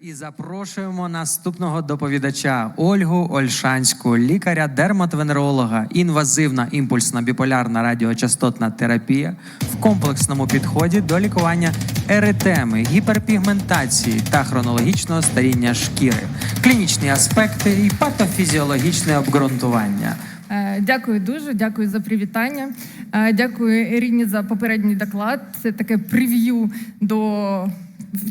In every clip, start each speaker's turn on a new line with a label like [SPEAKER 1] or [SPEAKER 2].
[SPEAKER 1] І запрошуємо наступного доповідача Ольгу Ольшанську, лікаря-дерматовенеролога, інвазивна імпульсна біполярна радіочастотна терапія в комплексному підході до лікування еретеми, гіперпігментації та хронологічного старіння шкіри, клінічні аспекти і патофізіологічне обґрунтування.
[SPEAKER 2] Дякую дуже, дякую за привітання. Е, Дякую Ірині за попередній доклад. Це таке прев'ю до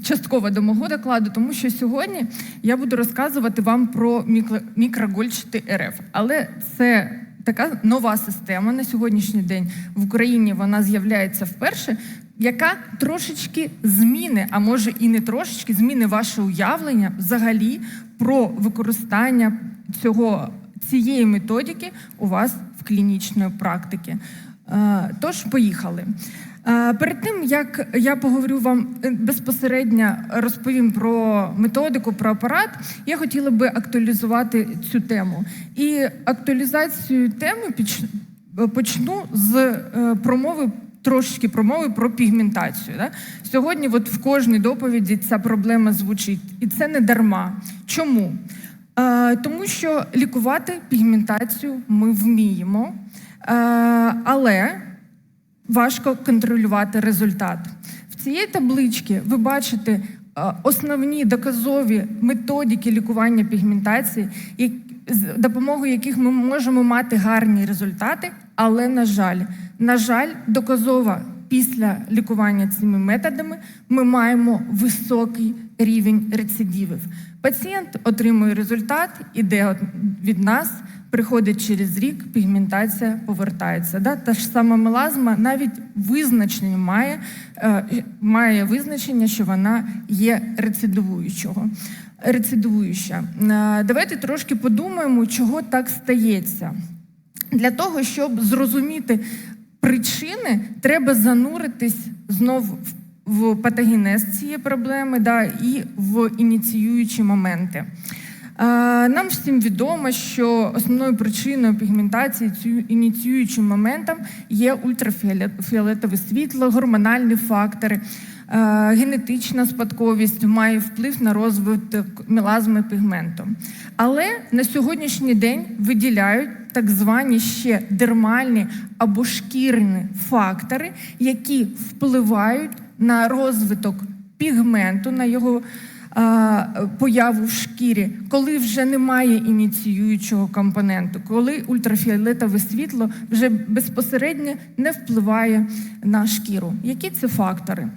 [SPEAKER 2] частково до мого докладу, тому що сьогодні я буду розказувати вам про мікро- мікрогольчати РФ. Але це така нова система на сьогоднішній день в Україні. Вона з'являється вперше. Яка трошечки зміни, а може і не трошечки, зміни ваше уявлення взагалі про використання цього цієї методики у вас в клінічної практики. Е, Тож, поїхали. Е, Перед тим як я поговорю вам е, безпосередньо розповім про методику, про апарат, я хотіла би актуалізувати цю тему. І актуалізацію теми почну з промови. Трошечки промови про пігментацію. Сьогодні, от в кожній доповіді, ця проблема звучить, і це не дарма. Чому? Е, тому що лікувати пігментацію ми вміємо, е, але важко контролювати результат. В цієї табличці ви бачите е, основні доказові методики лікування пігментації, з допомогою яких ми можемо мати гарні результати, але, на жаль, на жаль, доказово після лікування цими методами ми маємо високий рівень рецидивів. Пацієнт отримує результат, іде від нас, приходить через рік, пігментація повертається. Да? Та ж сама мелазма навіть визначення має, е, має визначення, що вона є рецидивуючого. Рецидивуюча. Е, Давайте трошки подумаємо, чого так стається. Для того, щоб зрозуміти причини, треба зануритись знов в- в патогенез цієї проблеми да, і в ініціюючі моменти. Нам всім відомо, що основною причиною пігментації ініціюючим моментом є ультрафіолетове світло, гормональні фактори. Генетична спадковість має вплив на розвиток мелазми пігменту. Але на сьогоднішній день виділяють так звані ще дермальні або шкірні фактори, які впливають на розвиток пігменту, на його а, появу в шкірі, коли вже немає ініціюючого компоненту, коли ультрафіолетове світло вже безпосередньо не впливає на шкіру. Які це фактори?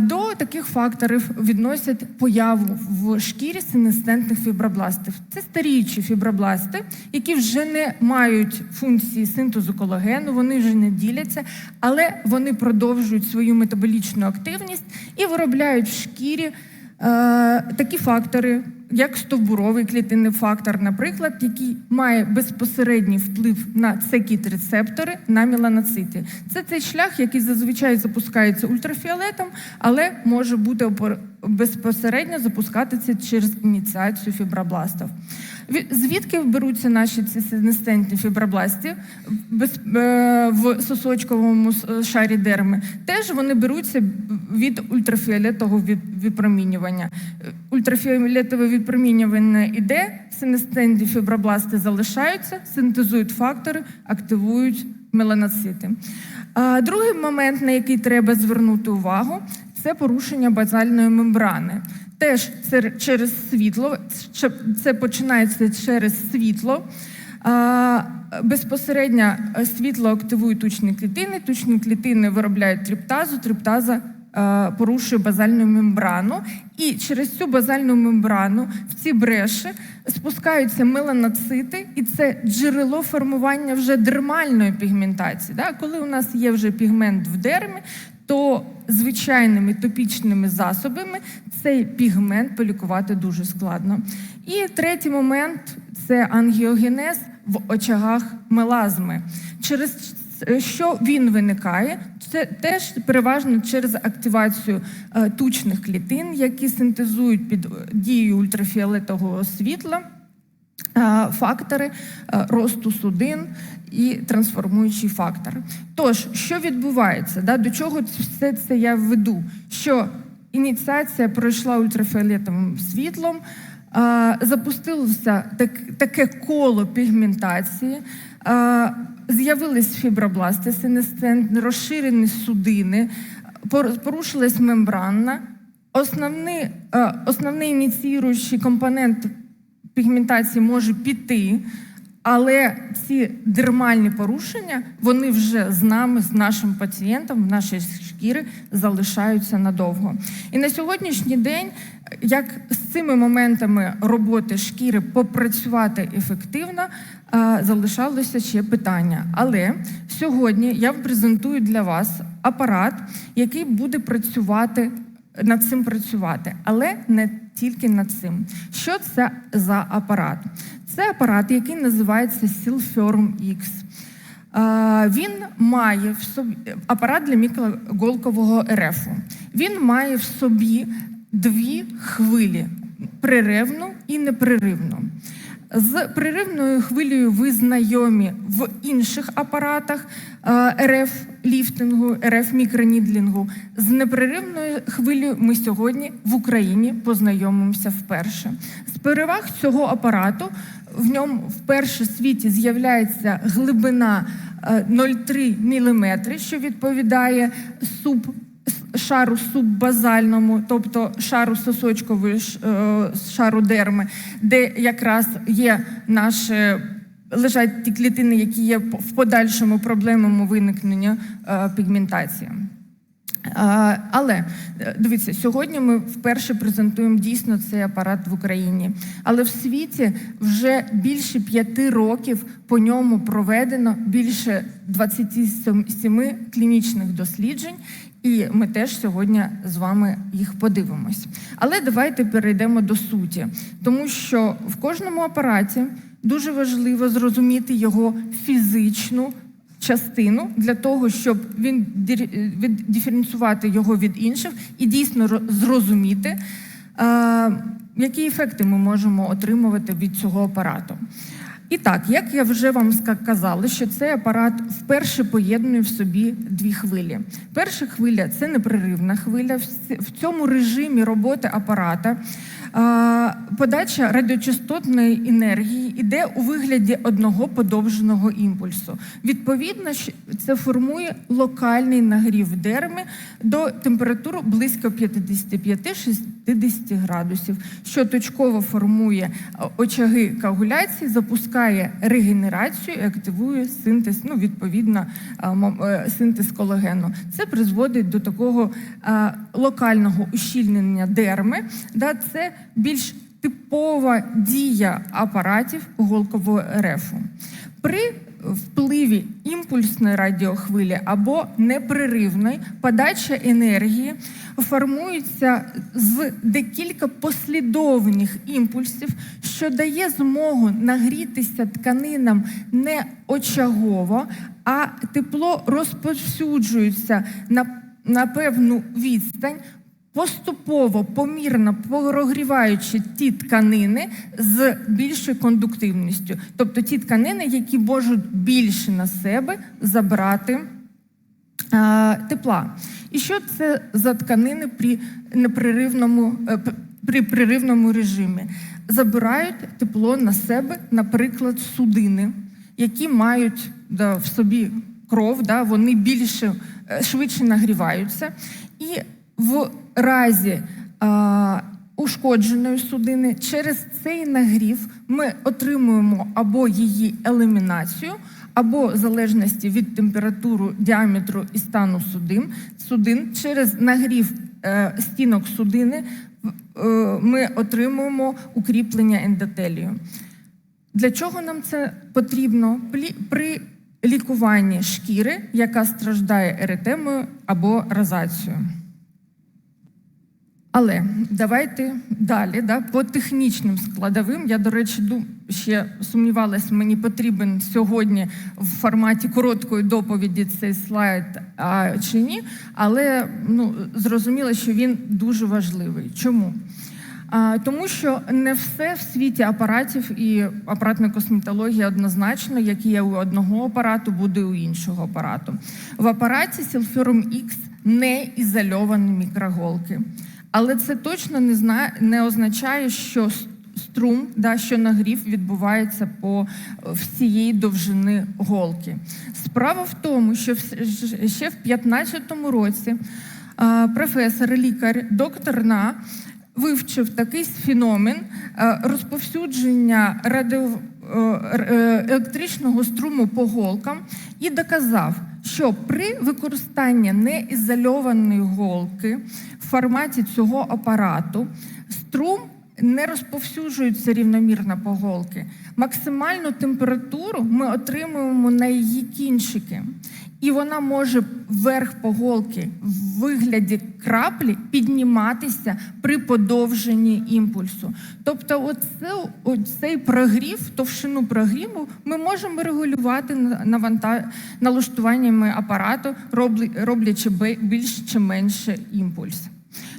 [SPEAKER 2] До таких факторів відносять появу в шкірі синестентних фібробластів. Це старіючі фібробласти, які вже не мають функції синтезу колагену, вони вже не діляться, але вони продовжують свою метаболічну активність і виробляють в шкірі такі фактори, як стовбуровий клітинний фактор, наприклад, який має безпосередній вплив на цекіт-рецептори на меланоцити. Це цей шлях, який зазвичай запускається ультрафіолетом, але може бути безпосередньо запускатися через ініціацію фібробластів. Звідки беруться наші ці синестентні фібробласти е, в сосочковому шарі дерми? Теж вони беруться від ультрафіолетового випромінювання. Ультрафіолетове випромінювання іде, синестентні фібробласти залишаються, синтезують фактори, активують меланоцити. Другий момент, на який треба звернути увагу, це порушення базальної мембрани. Теж це через світло, це- починається через світло. Безпосередньо е, світло активує тучні клітини, тучні клітини виробляють триптазу, триптаза е, порушує базальну мембрану, і через цю базальну мембрану в ці бреші спускаються меланоцити, і це джерело формування вже дермальної пігментації. Коли у нас є вже пігмент в дермі, то звичайними топічними засобами цей пігмент полікувати дуже складно. І третій момент це ангіогенез в очагах мелазми. Через що він виникає? Це теж переважно через активацію е, тучних клітин, які синтезують під дією ультрафіолетового світла е, фактори е, росту судин і трансформуючі фактори. Тож, що відбувається? Да? До чого все це я веду? Що ініціація пройшла ультрафіолетовим світлом, е, запустилося так, таке коло пігментації, е, з'явились фібробласти синесцентні, розширені судини, пор- порушилась мембранна. Основний, е, основний ініціюючий компонент пігментації може піти, але ці дермальні порушення вони вже з нами, з нашим пацієнтом, в нашій шкірі залишаються надовго. І на сьогоднішній день, як з цими моментами роботи шкіри попрацювати ефективно, залишалося ще питання. Але сьогодні я презентую для вас апарат, який буде працювати над цим працювати, але не тільки над цим. Що це за апарат? Це апарат, який називається Silferm X. Е, Він має в собі апарат для мікроголкового РФ. Він має в собі дві хвилі приривну і неприривну. З приривною хвилею ви знайомі в інших апаратах е, РФ ліфтингу, РФ мікронідлінгу. З непреривною хвилею ми сьогодні в Україні познайомимося вперше. З переваг цього апарату в ньому вперше в світі з'являється глибина е, 0,3 мм, що відповідає суб шару суббазальному, тобто шару сосочкової е, шару дерми, де якраз є наші лежать ті клітини, які є в подальшому проблемами виникнення е, пігментації. Але е, дивіться, сьогодні ми вперше презентуємо дійсно цей апарат в Україні. Але в світі вже більше п'яти років по ньому проведено більше 27 клінічних досліджень, і ми теж сьогодні з вами їх подивимось. Але давайте перейдемо до суті, тому що в кожному апараті дуже важливо зрозуміти його фізичну частину для того, щоб він дір- його від інших і дійсно ро- зрозуміти, е, які ефекти ми можемо отримувати від цього апарату. І так, як я вже вам казала, що цей апарат вперше поєднує в собі дві хвилі. Перша хвиля це непреривна хвиля. В цьому режимі роботи апарата подача радіочастотної енергії йде у вигляді одного подовженого імпульсу. Відповідно, це формує локальний нагрів дерми до температури близько 55-60 градусів, що точково формує очаги коагуляції, запускає регенерацію і активує синтез, ну, відповідно, е, синтез колагену. Це призводить до такого локального ущільнення дерми. Да, це більш типова дія апаратів голкового РФ. При впливі імпульсної радіохвилі або непреривної подача енергії формується з декілька послідовних імпульсів, що дає змогу нагрітися тканинам не очагово, а тепло розповсюджується на, на певну відстань. Поступово, помірно прогріваючи ті тканини з більшою кондуктивністю, тобто ті тканини, які можуть більше на себе забрати а, тепла. І що це за тканини при непреривному е, при преривному режимі? Забирають тепло на себе, наприклад, судини, які мають да, в собі кров, да, вони більше е, швидше нагріваються. І в разі а, ушкодженої судини через цей нагрів ми отримуємо або її елімінацію, або в залежності від температури, діаметру і стану судин, судин через нагрів е, стінок судини е, ми отримуємо укріплення ендотелію. Для чого нам це потрібно? При лікуванні шкіри, яка страждає еретемою або розацією. Але давайте далі, да, по технічним складовим. Я, до речі, ще сумнівалась, мені потрібен сьогодні в форматі короткої доповіді цей слайд а, чи ні. Але ну, зрозуміло, що він дуже важливий. Чому? А, тому що не все в світі апаратів і апаратної косметології однозначно, як є у одного апарату, буде у іншого апарату. В апараті Silphium X не ізольовані мікроголки. Але це точно не, зна... не означає, що струм, да, що нагрів відбувається по е, всієї довжини голки. Справа в тому, що в- ще в 15-му році професор, лікар, доктор На вивчив такий феномен е, розповсюдження радіо, електричного струму по голкам і доказав, що при використанні неізольованої голки в форматі цього апарату струм не розповсюджується рівномірно по голки. Максимальну температуру ми отримуємо на її кінчики. І вона може вверх по голки в вигляді краплі підніматися при подовженні імпульсу. Тобто, оце, оцей прогрів, товщину прогріву, ми можемо регулювати на- наванта- налаштуваннями апарату, роблячи більш чи менше імпульс.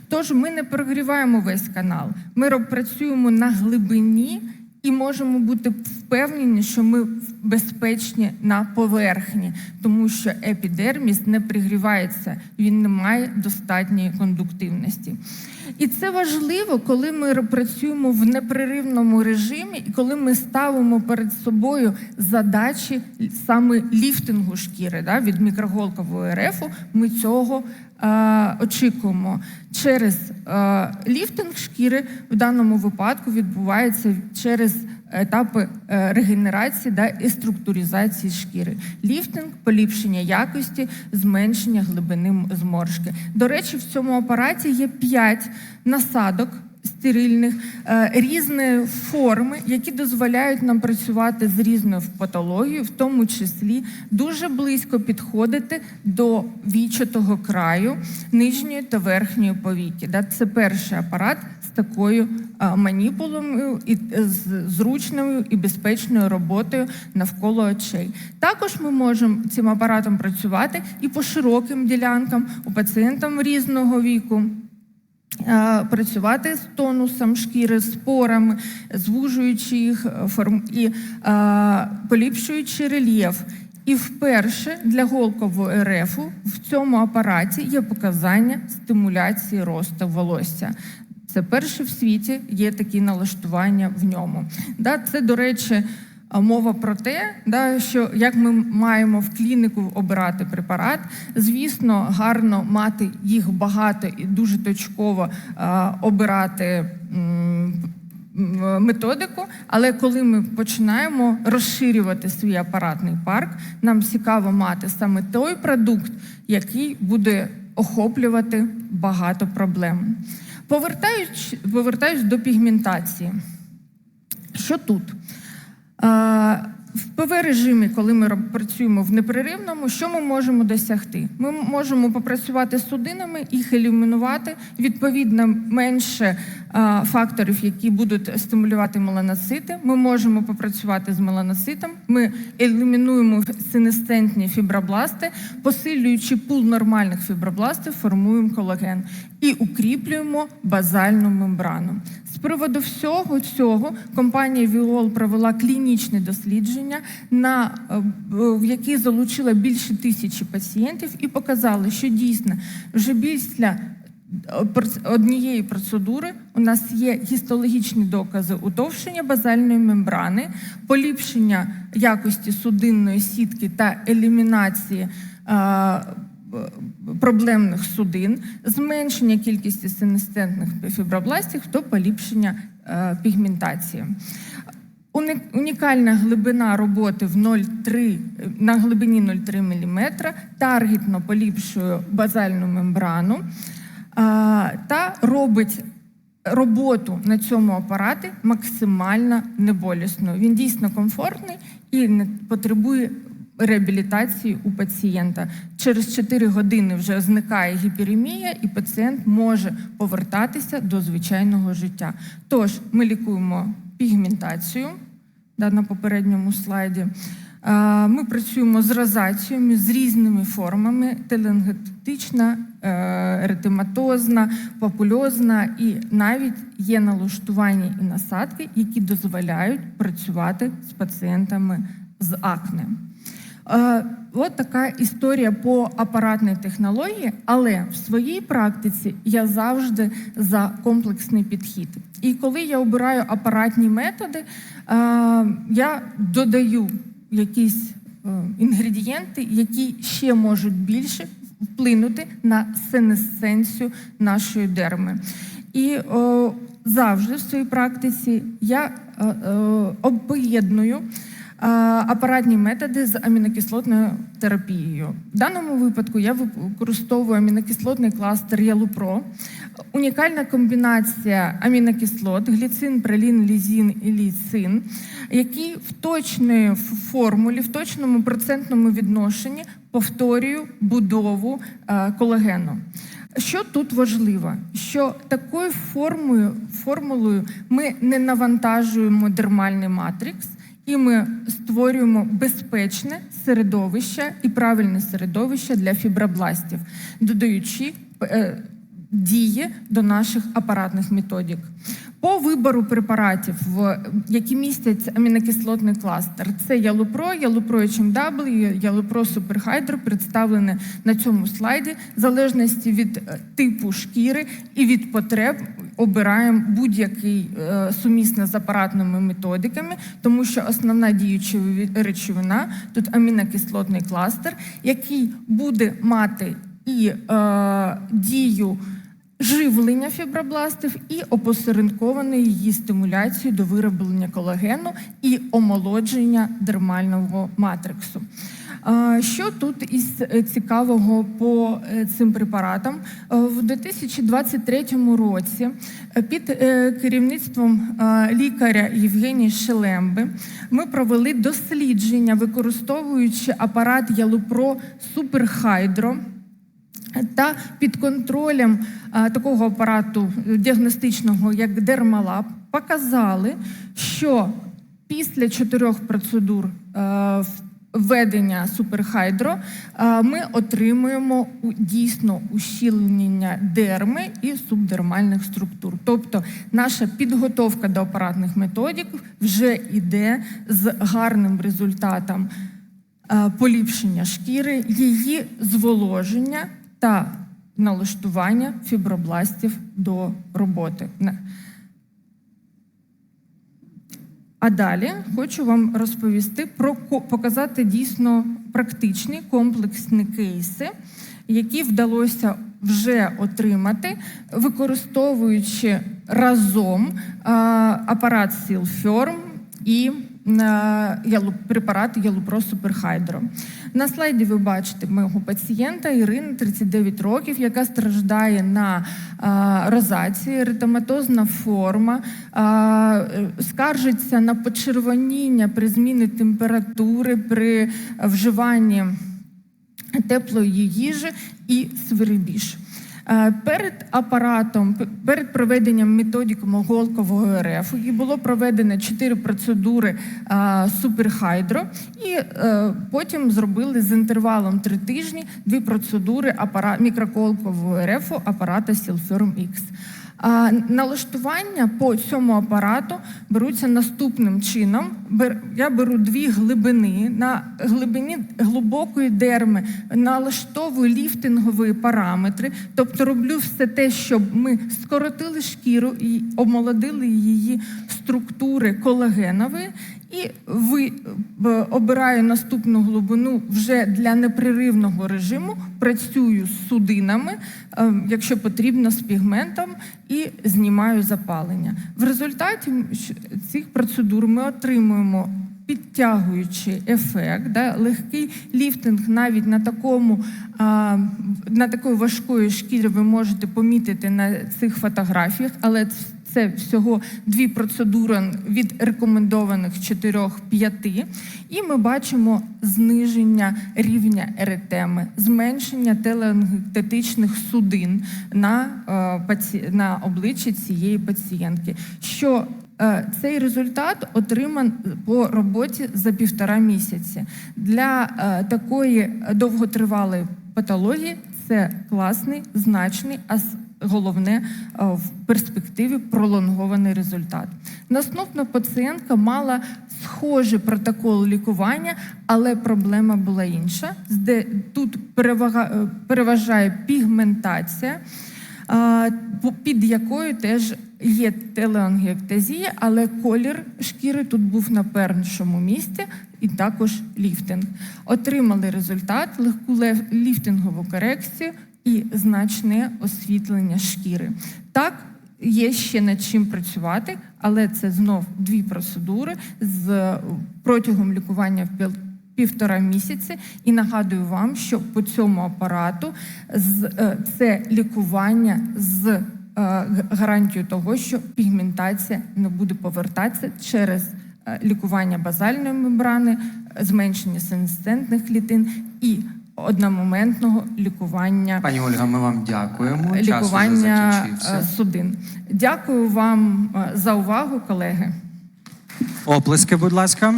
[SPEAKER 2] Тож ми не прогріваємо весь канал, ми працюємо на глибині і можемо бути впевнені, що ми безпечні на поверхні, тому що епідерміс не пригрівається, він не має достатньої кондуктивності. І це важливо, коли ми працюємо в непреривному режимі, і коли ми ставимо перед собою задачі саме ліфтингу шкіри да, від мікроголкового РФ, ми цього очікуємо. Через е, ліфтинг шкіри в даному випадку відбувається через етапи е, регенерації да, і структуризації шкіри. Ліфтинг, поліпшення якості, зменшення глибини зморшки. До речі, в цьому апараті є 5 насадок. Стерильних е, різної форми, які дозволяють нам працювати з різною патологією, в тому числі дуже близько підходити до вічатого краю нижньої та верхньої повіки. Це перший апарат з такою е, маніпулою і е, з зручною і безпечною роботою навколо очей. Також ми можемо цим апаратом працювати і по широким ділянкам у пацієнтам різного віку. Е, Працювати з тонусом шкіри, з порами, звужуючи їх е, форм і е, поліпшуючи рельєф. І вперше для голкового РФ в цьому апараті є показання стимуляції росту волосся. Це перше в світі є такі налаштування в ньому. Да, це, до речі, а мова про те, да, що як ми маємо в клініку обирати препарат. Звісно, гарно мати їх багато і дуже точково обирати. Методику, але коли ми починаємо розширювати свій апаратний парк, нам цікаво мати саме той продукт, який буде охоплювати багато проблем. Повертаючи, повертаюсь до пігментації. Що тут? В ПВ-режимі, коли ми працюємо в непреривному, що ми можемо досягти? Ми можемо попрацювати з судинами, їх елімінувати, відповідно, менше е, факторів, які будуть стимулювати меланоцити. Ми можемо попрацювати з меланоцитом. Ми елімінуємо синестентні фібробласти, посилюючи пул нормальних фібробластів, формуємо колаген і укріплюємо базальну мембрану. З приводу всього цього компанія Віол провела клінічне дослідження, на е, в які залучила більше тисячі пацієнтів, і показали, що дійсно вже після е, однієї процедури у нас є гістологічні докази утовшення базальної мембрани, поліпшення якості судинної сітки та елімінації. Е, проблемних судин, зменшення кількості синестентних фібробластів та поліпшення е, пігментації. Унікальна глибина роботи в 0,3, на глибині 0,3 мм таргетно поліпшує базальну мембрану а, та робить роботу на цьому апараті максимально неболісною. Він дійсно комфортний і не потребує реабілітації у пацієнта. Через 4 години вже зникає гіперемія, і пацієнт може повертатися до звичайного життя. Тож ми лікуємо пігментацію да, на попередньому слайді. Ми працюємо з розаціями, з різними формами: теленгетична, еретематозна, папульозна, і навіть є налаштування і насадки, які дозволяють працювати з пацієнтами з акне. Е, От така історія по апаратній технології, але в своїй практиці я завжди за комплексний підхід. І коли я обираю апаратні методи, е, я додаю якісь е, інгредієнти, які ще можуть більше вплинути на сенесенцію нашої дерми. І завжди в своїй практиці я об'єдную апаратні методи з амінокислотною терапією. В даному випадку я використовую амінокислотний кластер Ялупро, унікальна комбінація амінокислот, гліцин, пролін, лізін і ліцин, які в точної формулі, в точному процентному відношенні повторюю будову е, колагену. Що тут важливо? Що такою формою, формулою ми не навантажуємо дермальний матрикс, і ми створюємо безпечне середовище і правильне середовище для фібробластів, додаючи е, дії до наших апаратних методик. По вибору препаратів, які містять амінокислотний кластер, це Ялупро, Ялупро HMW, Ялупро Суперхайдро, представлене на цьому слайді. В залежності від е, типу шкіри і від потреб обираємо будь-який е, сумісне з апаратними методиками, тому що основна діюча речовина тут амінокислотний кластер, який буде мати і е, дію живлення фібробластів і опосередкованої її стимуляції до вироблення колагену і омолодження дермального матриксу. Що тут із е, цікавого по е, цим препаратам? Е, В 2023 році під керівництвом лікаря Євгенії Шелемби ми провели дослідження, використовуючи апарат Ялупро Суперхайдро. Та під контролем такого апарату діагностичного, як Дермалаб, показали, що після чотирьох процедур введення суперхайдро ми отримуємо дійсно ущільнення дерми і субдермальних структур. Тобто наша підготовка до апаратних методик вже йде з гарним результатом е, поліпшення шкіри, її зволоження та налаштування фібробластів до роботи. А далі хочу вам розповісти про показати дійсно практичні комплексні кейси, які вдалося вже отримати, використовуючи разом апарат Сілферм і препарат Ялупро Суперхайдро. На слайді ви бачите мого пацієнта Ірини, 39 років, яка страждає на розації, еритематозна форма, скаржиться на почервоніння при зміні температури, при вживанні теплої їжі і свирибіж. Е, Перед апаратом, перед проведенням методиком голкового РФ і було проведено чотири процедури суперхайдро, і е, потім зробили з інтервалом три тижні дві процедури апара... мікроколкового РФ апарата Silfirm X. Налаштування по цьому апарату беруться наступним чином. Я беру дві глибини. На глибині глибокої дерми налаштовую ліфтингові параметри, тобто роблю все те, щоб ми скоротили шкіру і омолодили її структури колагенові. І ви е, обираю наступну глибину вже для непреривного режиму. Працюю з судинами, е, якщо потрібно, з пігментом і знімаю запалення. В результаті цих процедур ми отримуємо підтягуючий ефект, да, легкий ліфтинг навіть на такому а, на такої важкої шкірі ви можете помітити на цих фотографіях, але це всього дві процедури від рекомендованих 4-5. І ми бачимо зниження рівня еретеми, зменшення телеангетичних судин на, е, на обличчі цієї пацієнтки. Що Е, Цей результат отриман по роботі за півтора місяці. Для е, такої довготривалої патології це класний, значний, головне е, в перспективі пролонгований результат. Наступна пацієнтка мала схожий протокол лікування, але проблема була інша. Де тут е, переважає пігментація, під якою теж є телеангіектазія, але колір шкіри тут був на першому місці і також ліфтинг. Отримали результат, легку ліфтингову корекцію і значне освітлення шкіри. Так, є ще над чим працювати, але це знов дві процедури з протягом лікування в півтора місяці. І нагадую вам, що по цьому апарату е, це лікування з е, гарантією того, що пігментація не буде повертатися через е, лікування базальної мембрани, зменшення сенситентних клітин і одномоментного лікування
[SPEAKER 1] Пані Ольга, ми вам дякуємо. Час уже
[SPEAKER 2] лікування
[SPEAKER 1] закінчився.
[SPEAKER 2] е, судин. Дякую вам е, за увагу, колеги.
[SPEAKER 1] Оплески, будь ласка.